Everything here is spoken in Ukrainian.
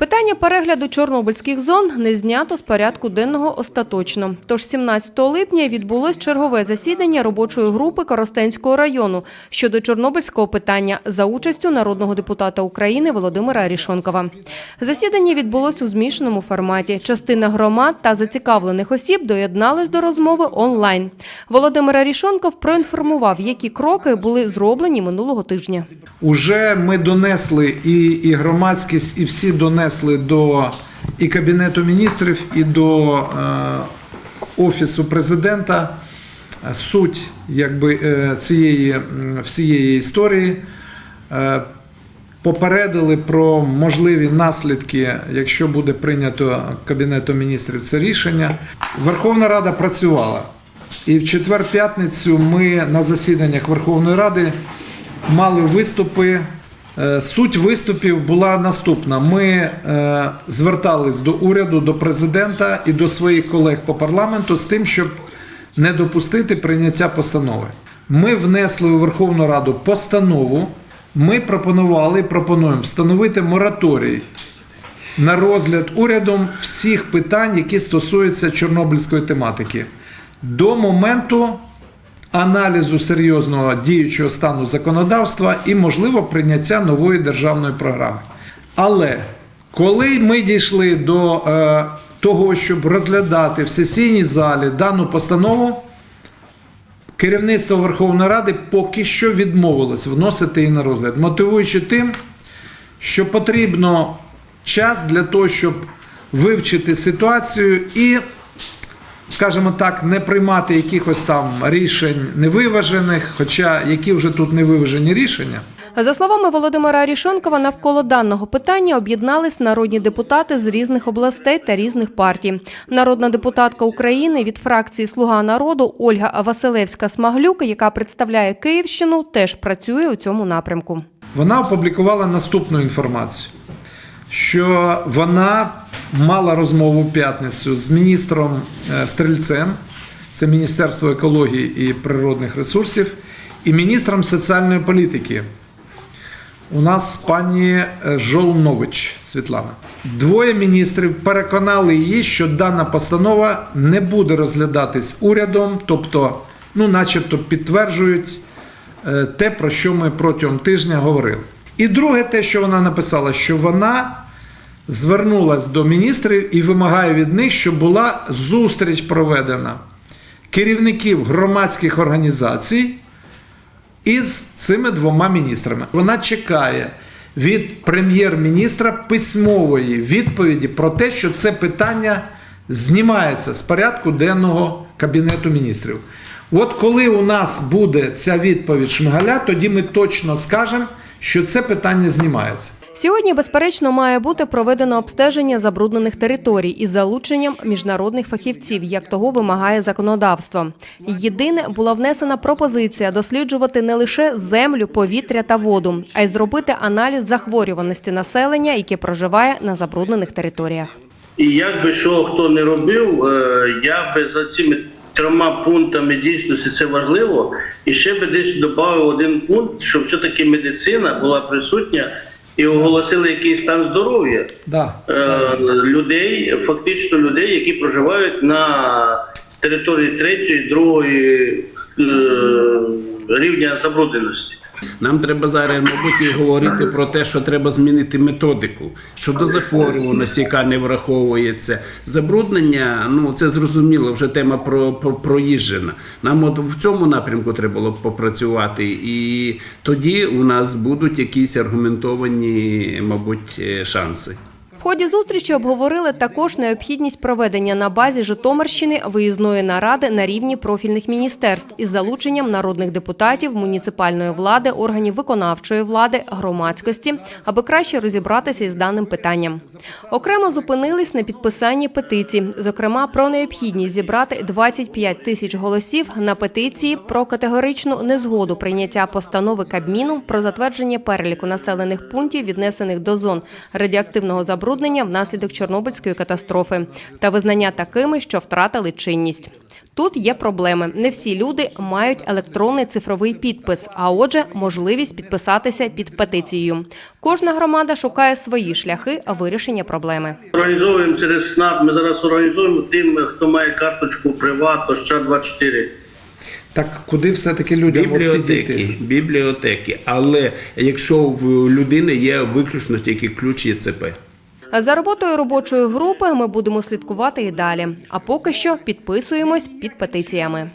Питання перегляду чорнобильських зон не знято з порядку денного остаточно. Тож 17 липня відбулось чергове засідання робочої групи Коростенського району щодо чорнобильського питання за участю народного депутата України Володимира Рішонкова. Засідання відбулось у змішаному форматі. Частина громад та зацікавлених осіб доєднались до розмови онлайн. Володимир Арішонков проінформував, які кроки були зроблені минулого тижня. Уже ми донесли і, і громадськість, і всі донесли до і Кабінету міністрів, і до е, Офісу президента суть якби, е, цієї всієї історії. Е, Попередили про можливі наслідки, якщо буде прийнято Кабінетом міністрів це рішення. Верховна Рада працювала. І в четвер-п'ятницю ми на засіданнях Верховної Ради мали виступи. Е, Суть виступів була наступна: ми е, звертались до уряду, до президента і до своїх колег по парламенту з тим, щоб не допустити прийняття постанови. Ми внесли у Верховну Раду постанову. Ми пропонували і пропонуємо встановити мораторій на розгляд урядом всіх питань, які стосуються чорнобильської тематики, до моменту аналізу серйозного діючого стану законодавства і, можливо, прийняття нової державної програми. Але коли ми дійшли до е, того, щоб розглядати в сесійній залі дану постанову, керівництво Верховної Ради поки що відмовилось вносити її на розгляд, мотивуючи тим, що потрібно час для того, щоб вивчити ситуацію і, скажімо так, не приймати якихось там рішень невиважених, хоча які вже тут невиважені рішення. За словами Володимира Арішонкова, навколо даного питання об'єднались народні депутати з різних областей та різних партій. Народна депутатка України від фракції Слуга народу Ольга Василевська-Смаглюк, яка представляє Київщину, теж працює у цьому напрямку. Вона опублікувала наступну інформацію, що вона мала розмову в п'ятницю з міністром е, Стрельцем, це Міністерство екології і природних ресурсів, і міністром соціальної політики. У нас пані е, Жолнович Світлана. Двоє міністрів переконали її, що дана постанова не буде розглядатись урядом, тобто, ну, начебто, підтверджують е, те, про що ми протягом тижня говорили. І друге, те, що вона написала, що вона звернулась до міністрів і вимагає від них, щоб була зустріч проведена керівників громадських організацій із цими двома міністрами. Вона чекає від прем'єр-міністра письмової відповіді про те, що це питання знімається з порядку денного Кабінету міністрів. От коли у нас буде ця відповідь Шмигаля, тоді ми точно скажемо, що це питання знімається. Сьогодні, безперечно, має бути проведено обстеження забруднених територій із залученням міжнародних фахівців, як того вимагає законодавство. Єдине була внесена пропозиція досліджувати не лише землю, повітря та воду, а й зробити аналіз захворюваності населення, яке проживає на забруднених територіях. І як би що хто не робив, е, я би за цими трьома пунктами дійсності це важливо. І ще би десь додав один пункт, щоб все-таки медицина була присутня і оголосили який стан здоров'я Да. е, людей, фактично людей, які проживають на території третьої, другої е, рівня забрудненості. Нам треба зараз, мабуть, і говорити про те, що треба змінити методику щодо захворюваності, яка не враховується. Забруднення, ну це зрозуміло, вже тема про, про проїжджена. Нам от в цьому напрямку треба було б попрацювати, і тоді у нас будуть якісь аргументовані, мабуть, е, шанси. В ході зустрічі обговорили також необхідність проведення на базі Житомирщини виїзної наради на рівні профільних міністерств із залученням народних депутатів, муніципальної влади, органів виконавчої влади, громадськості, аби краще розібратися із даним питанням. Окремо зупинились на підписанні петицій, зокрема про необхідність зібрати 25 тисяч голосів на петиції про категоричну незгоду прийняття постанови Кабміну про затвердження переліку населених пунктів, віднесених до зон радіоактивного забруднення забруднення внаслідок Чорнобильської катастрофи та визнання такими, що втратили чинність. Тут є проблеми. Не всі люди мають електронний цифровий підпис, а отже, можливість підписатися під петицією. Кожна громада шукає свої шляхи вирішення проблеми. Організовуємо через СНАП. Ми зараз організуємо тим, хто має карточку Приват, Ощад 24 Так куди все-таки людям Бібліотеки, бібліотеки. Але якщо в людини є виключно тільки ключ ЄЦП. За роботою робочої групи ми будемо слідкувати і далі. А поки що підписуємось під петиціями.